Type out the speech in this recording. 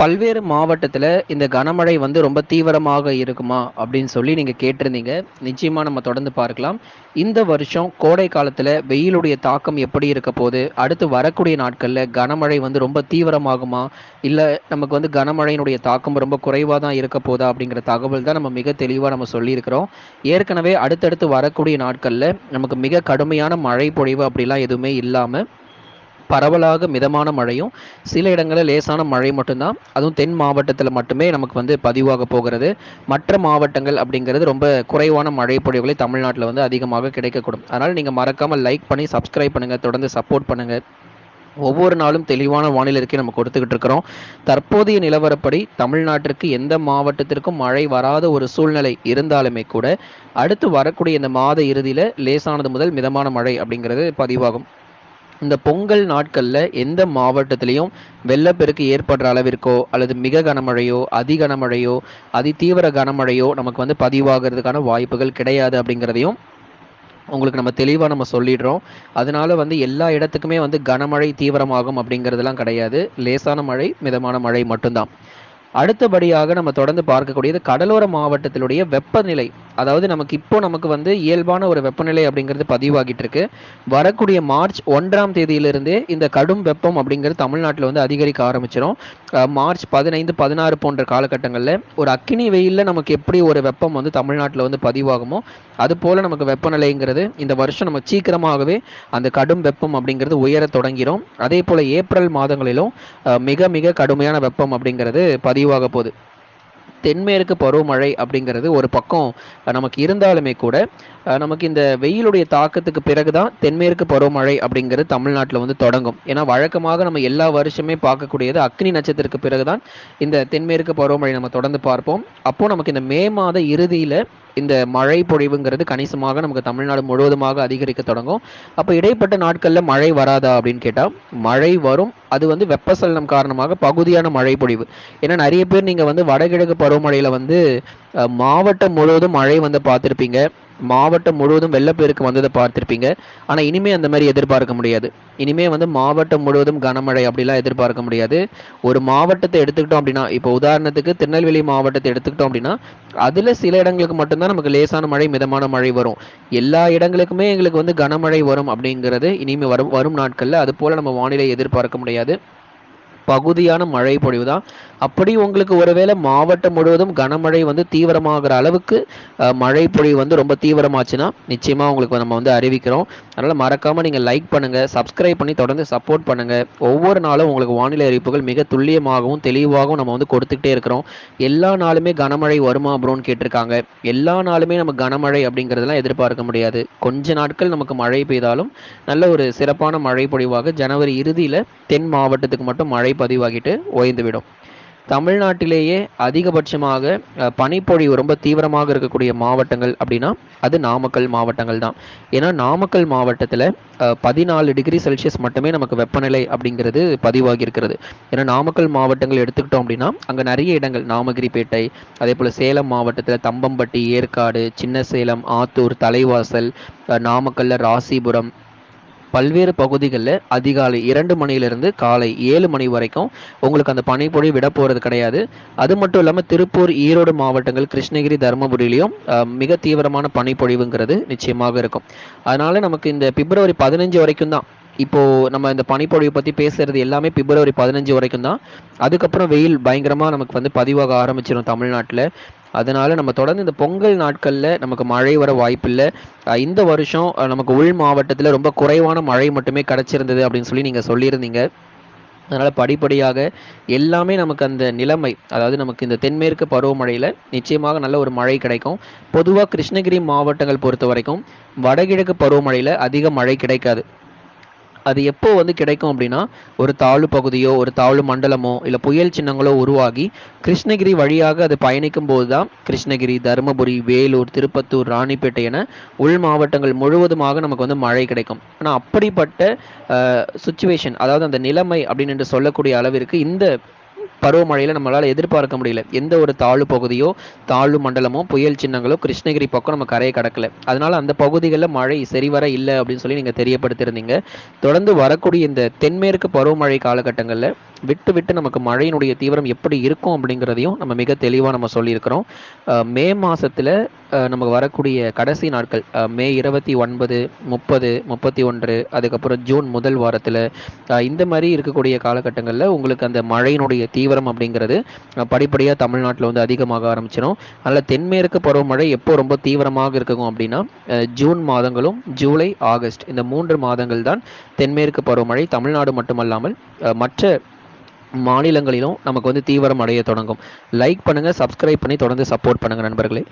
பல்வேறு மாவட்டத்தில் இந்த கனமழை வந்து ரொம்ப தீவிரமாக இருக்குமா அப்படின்னு சொல்லி நீங்கள் கேட்டிருந்தீங்க. நிச்சயமாக நம்ம தொடர்ந்து பார்க்கலாம். இந்த வருஷம் கோடை காலத்தில் வெயிலுடைய தாக்கம் எப்படி இருக்க போது அடுத்து வரக்கூடிய நாட்களில் கனமழை வந்து ரொம்ப தீவிரமாகுமா? இல்லை நமக்கு வந்து கனமழையினுடைய தாக்கம் ரொம்ப குறைவாக தான் இருக்க போதா அப்படிங்கிற தகவல் தான் நம்ம மிக தெளிவாக நம்ம சொல்லியிருக்கிறோம். ஏற்கனவே அடுத்தடுத்து வரக்கூடிய நாட்களில் நமக்கு மிக கடுமையான மழை பொழிவு அப்படிலாம் எதுவுமே இல்லாமல் பரவலாக மிதமான மழையும் சில இடங்களில் லேசான மழை மட்டும்தான். அதுவும் தென் மாவட்டத்தில் மட்டுமே நமக்கு வந்து பதிவாக போகிறது. மற்ற மாவட்டங்கள் அப்படிங்கிறது ரொம்ப குறைவான மழை பொழிவுகளை தமிழ்நாட்டில் வந்து அதிகமாக கிடைக்கக்கூடும். அதனால் நீங்கள் மறக்காமல் லைக் பண்ணி சப்ஸ்கிரைப் பண்ணுங்கள் தொடர்ந்து சப்போர்ட் பண்ணுங்கள் ஒவ்வொரு நாளும் தெளிவான வானிலை நம்ம கொடுத்துக்கிட்டு இருக்கிறோம். தற்போதைய நிலவரப்படி தமிழ்நாட்டிற்கு எந்த மாவட்டத்திற்கும் மழை வராத ஒரு சூழ்நிலை இருந்தாலுமே கூட அடுத்து வரக்கூடிய இந்த மாத இறுதியில் லேசானது முதல் மிதமான மழை அப்படிங்கிறது பதிவாகும். இந்த பொங்கல் நாட்களில் எந்த மாவட்டத்திலையும் வெள்ளப்பெருக்கு ஏற்படுற அளவிற்கோ அல்லது மிக கனமழையோ அதி கனமழையோ அதி தீவிர கனமழையோ நமக்கு வந்து பதிவாகிறதுக்கான வாய்ப்புகள் கிடையாது அப்படிங்கிறதையும் உங்களுக்கு நம்ம தெளிவாக நம்ம சொல்லிடுறோம். அதனால வந்து எல்லா இடத்துக்குமே வந்து கனமழை தீவிரமாகும் அப்படிங்கிறதுலாம் கிடையாது. லேசான மழை மிதமான மழை மட்டும்தான். அடுத்தபடியாக நம்ம தொடர்ந்து பார்க்கக்கூடியது கடலோர மாவட்டத்தினுடைய வெப்பநிலை. அதாவது நமக்கு இப்போ நமக்கு வந்து இயல்பான ஒரு வெப்பநிலை அப்படிங்கிறது பதிவாகிட்டு இருக்கு வரக்கூடிய மார்ச் ஒன்றாம் தேதியிலிருந்தே இந்த கடும் வெப்பம் அப்படிங்கிறது தமிழ்நாட்டில் வந்து அதிகரிக்க ஆரம்பிச்சிடும் மார்ச் பதினைந்து பதினாறு போன்ற காலகட்டங்களில் ஒரு அக்கினி வெயிலில் நமக்கு எப்படி ஒரு வெப்பம் வந்து தமிழ்நாட்டில் வந்து பதிவாகுமோ அது போல் நமக்கு வெப்பநிலைங்கிறது இந்த வருஷம் நம்ம சீக்கிரமாகவே அந்த கடும் வெப்பம் அப்படிங்கிறது உயர தொடங்கிடும் அதே போல் ஏப்ரல் மாதங்களிலும் மிக மிக கடுமையான வெப்பம் அப்படிங்கிறது பதிவாக போகுது. தென்மேற்கு பருவமழை அப்படிங்கிறது ஒரு பக்கம் நமக்கு இருந்தாலுமே கூட நமக்கு இந்த வெயிலுடைய தாக்கத்துக்கு பிறகு தான் தென்மேற்கு பருவமழை அப்படிங்கிறது தமிழ்நாட்டில் வந்து தொடங்கும். ஏன்னா வழக்கமாக நம்ம எல்லா வருஷமே பார்க்கக்கூடியது அக்னி நட்சத்திரத்துக்கு பிறகு தான் இந்த தென்மேற்கு பருவமழை நம்ம தொடர்ந்து பார்ப்போம். அப்போ நமக்கு இந்த மே மாத இறுதியில் இந்த மழை பொழிவுங்கிறது கணிசமாக நமக்கு தமிழ்நாடு முழுவதுமாக அதிகரிக்க தொடங்கும். அப்போ இடைப்பட்ட நாட்களில் மழை வராதா அப்படின்னு கேட்டால் மழை வரும். அது வந்து வெப்பசலனம் காரணமாக பகுதியான மழை பொழிவு. ஏன்னா நிறைய பேர் நீங்கள் வந்து வடகிழக்கு பருவமழையில் வந்து மாவட்டம் முழுவதும் மழை வந்து பார்த்துருப்பீங்க. மாவட்டம் முழுவதும் வெள்ளப்பெருக்கு வந்ததை பார்த்துருப்பீங்க. ஆனால் இனிமே அந்த மாதிரி எதிர்பார்க்க முடியாது. இனிமே வந்து மாவட்டம் முழுவதும் கனமழை அப்படிலாம் எதிர்பார்க்க முடியாது. ஒரு மாவட்டத்தை எடுத்துக்கிட்டோம் அப்படின்னா இப்போ உதாரணத்துக்கு திருநெல்வேலி மாவட்டத்தை எடுத்துக்கிட்டோம் அப்படின்னா அதில் சில இடங்களுக்கு மட்டும்தான் நமக்கு லேசான மழை மிதமான மழை வரும். எல்லா இடங்களுக்குமே எங்களுக்கு வந்து கனமழை வரும் அப்படிங்கிறது இனிமேல் வரும் வரும் நாட்களில். அது போல் நம்ம வானிலை எதிர்பார்க்க முடியாது. பகுதியான மழை பொழிவு தான் அப்படி உங்களுக்கு ஒருவேளை மாவட்டம் முழுவதும் கனமழை வந்து தீவிரமாகிற அளவுக்கு மழை பொழிவு வந்து ரொம்ப தீவிரமாச்சுன்னா நிச்சயமாக உங்களுக்கு நம்ம வந்து அறிவிக்கிறோம். அதனால் மறக்காமல் நீங்கள் லைக் பண்ணுங்கள் சப்ஸ்கிரைப் பண்ணி தொடர்ந்து சப்போர்ட் பண்ணுங்கள் ஒவ்வொரு நாளும் உங்களுக்கு வானிலை அறிவிப்புகள் மிக துல்லியமாகவும் தெளிவாகவும் நம்ம வந்து கொடுத்துக்கிட்டே இருக்கிறோம். எல்லா நாளுமே கனமழை வருமா அப்படின்னு கேட்டிருக்காங்க. எல்லா நாளுமே நம்ம கனமழை அப்படிங்கிறதெல்லாம் எதிர்பார்க்க முடியாது. கொஞ்ச நாட்கள் நமக்கு மழை பெய்தாலும் நல்ல ஒரு சிறப்பான மழை பொழிவாக ஜனவரி இறுதியில் தென் மாவட்டத்துக்கு மட்டும் மழை பதிவாகிட்டு ஓய்ந்துவிடும். தமிழ்நாட்டிலேயே அதிகபட்சமாக பனிப்பொழிவு ரொம்ப தீவிரமாக இருக்கக்கூடிய மாவட்டங்கள் அப்படின்னா அது நாமக்கல் மாவட்டங்கள் தான். ஏன்னா நாமக்கல் மாவட்டத்தில் பதினாலு டிகிரி செல்சியஸ் மட்டுமே நமக்கு வெப்பநிலை அப்படிங்கிறது பதிவாகி இருக்கிறது ஏன்னா நாமக்கல் மாவட்டங்கள் எடுத்துக்கிட்டோம் அப்படின்னா அங்கே நிறைய இடங்கள் நாமகிரிப்பேட்டை அதே போல் சேலம் மாவட்டத்தில் தம்பம்பட்டி ஏற்காடு சின்ன சேலம் ஆத்தூர் தலைவாசல் நாமக்கல்ல ராசிபுரம் பல்வேறு பகுதிகளில் அதிகாலை இரண்டு மணியிலிருந்து காலை ஏழு மணி வரைக்கும் உங்களுக்கு அந்த பனிப்பொழி விட போகிறது கிடையாது. அது மட்டும் இல்லாமல் திருப்பூர் ஈரோடு மாவட்டங்கள் கிருஷ்ணகிரி தருமபுரியிலையும் மிக தீவிரமான பனிப்பொழிவுங்கிறது நிச்சயமாக இருக்கும். அதனால நமக்கு இந்த பிப்ரவரி பதினஞ்சு வரைக்கும் தான். இப்போ நம்ம இந்த பனிப்பொழிவை பற்றி பேசுறது எல்லாமே பிப்ரவரி பதினஞ்சு வரைக்கும் தான். அதுக்கப்புறம் வெயில் பயங்கரமாக நமக்கு வந்து பதிவாக ஆரம்பிச்சிடும் தமிழ்நாட்டில். அதனால் நம்ம தொடர்ந்து இந்த பொங்கல் நாட்களில் நமக்கு மழை வர வாய்ப்பில்லை. இந்த வருஷம் நமக்கு உள் மாவட்டத்தில் ரொம்ப குறைவான மழை மட்டுமே கிடச்சிருந்தது அப்படின்னு சொல்லி நீங்கள் சொல்லியிருந்தீங்க. அதனால் படிப்படியாக எல்லாமே நமக்கு அந்த நிலைமை அதாவது நமக்கு இந்த தென்மேற்கு பருவமழையில் நிச்சயமாக நல்ல ஒரு மழை கிடைக்கும். பொதுவாக கிருஷ்ணகிரி மாவட்டங்கள் பொறுத்த வரைக்கும் வடகிழக்கு பருவமழையில் அதிக மழை கிடைக்காது. அது எப்போ வந்து கிடைக்கும் அப்படின்னா ஒரு தாழ்வு பகுதியோ ஒரு தாழ்வு மண்டலமோ இல்லை புயல் சின்னங்களோ உருவாகி கிருஷ்ணகிரி வழியாக அது பயணிக்கும் போது தான் கிருஷ்ணகிரி தருமபுரி வேலூர் திருப்பத்தூர் ராணிப்பேட்டை என உள் மாவட்டங்கள் முழுவதுமாக நமக்கு வந்து மழை கிடைக்கும். ஆனால் அப்படிப்பட்ட சுச்சுவேஷன் அதாவது அந்த நிலைமை அப்படின்னு சொல்லக்கூடிய அளவிற்கு இந்த பருவமழையில் நம்மளால் எதிர்பார்க்க முடியல. எந்த ஒரு தாழ்வு பகுதியோ தாழ்வு மண்டலமோ புயல் சின்னங்களோ கிருஷ்ணகிரி பக்கம் நம்ம கரையை கடக்கல. அதனால அந்த பகுதிகளில் மழை சரிவர இல்லை அப்படின்னு சொல்லி நீங்கள் தெரியப்படுத்திருந்தீங்க தொடர்ந்து வரக்கூடிய இந்த தென்மேற்கு பருவமழை காலகட்டங்களில் விட்டு விட்டு நமக்கு மழையினுடைய தீவிரம் எப்படி இருக்கும் அப்படிங்கிறதையும் நம்ம மிக தெளிவாக நம்ம சொல்லியிருக்கிறோம். மே மாதத்தில் நமக்கு வரக்கூடிய கடைசி நாட்கள் மே இருபத்தி ஒன்பது முப்பது முப்பத்தி ஒன்று அதுக்கப்புறம் ஜூன் முதல் வாரத்தில் இந்த மாதிரி இருக்கக்கூடிய காலகட்டங்களில் உங்களுக்கு அந்த மழையினுடைய தீவிரம் அப்படிங்கிறது படிப்படியாக தமிழ்நாட்டில் வந்து அதிகமாக ஆரம்பிச்சிடும் அதனால் தென்மேற்கு பருவமழை எப்போ ரொம்ப தீவிரமாக இருக்கும் அப்படின்னா ஜூன் மாதங்களும் ஜூலை ஆகஸ்ட் இந்த மூன்று மாதங்கள் தான் தென்மேற்கு பருவமழை தமிழ்நாடு மட்டுமல்லாமல் மற்ற மாநிலங்களிலும் நமக்கு வந்து தீவிரம் அடைய தொடங்கும். லைக் பண்ணுங்கள் சப்ஸ்கிரைப் பண்ணி தொடர்ந்து சப்போர்ட் பண்ணுங்கள் நண்பர்களே.